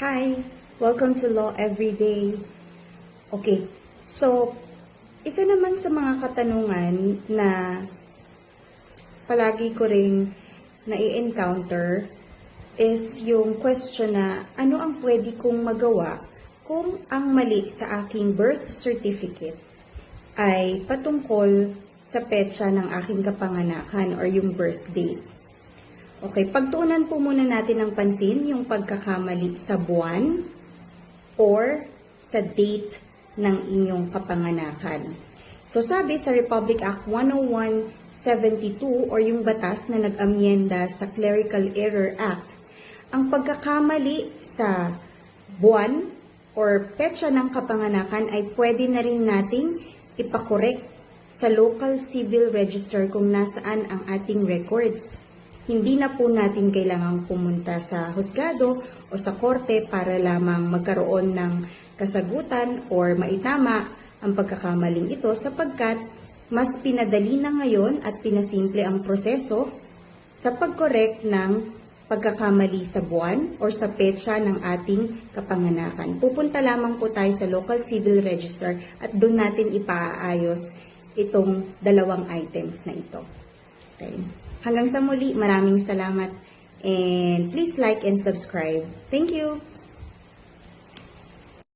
Hi! Welcome to Law Everyday. Okay, so, isa naman sa mga katanungan na palagi ko ring nai-encounter is yung question na ano ang pwede kong magawa kung ang mali sa aking birth certificate ay patungkol sa petsa ng aking kapanganakan or yung birth date. Okay, pagtuunan po muna natin ng pansin yung pagkakamali sa buwan or sa date ng inyong kapanganakan. So sabi sa Republic Act 10172 or yung batas na nag-amyenda sa Clerical Error Act, ang pagkakamali sa buwan or petsa ng kapanganakan ay pwede na rin nating ipakorek sa local civil register kung nasaan ang ating records. Hindi na po natin kailangang pumunta sa husgado o sa korte para lamang magkaroon ng kasagutan or maitama ang pagkakamaling ito sapagkat mas pinadali na ngayon at pinasimple ang proseso sa pagkorek ng pagkakamali sa buwan or sa petsa ng ating kapanganakan. Pupunta lamang po tayo sa local civil register at doon natin ipaayos itong dalawang items na ito. Okay. Hanggang sa muli, maraming salamat and please like and subscribe. Thank you!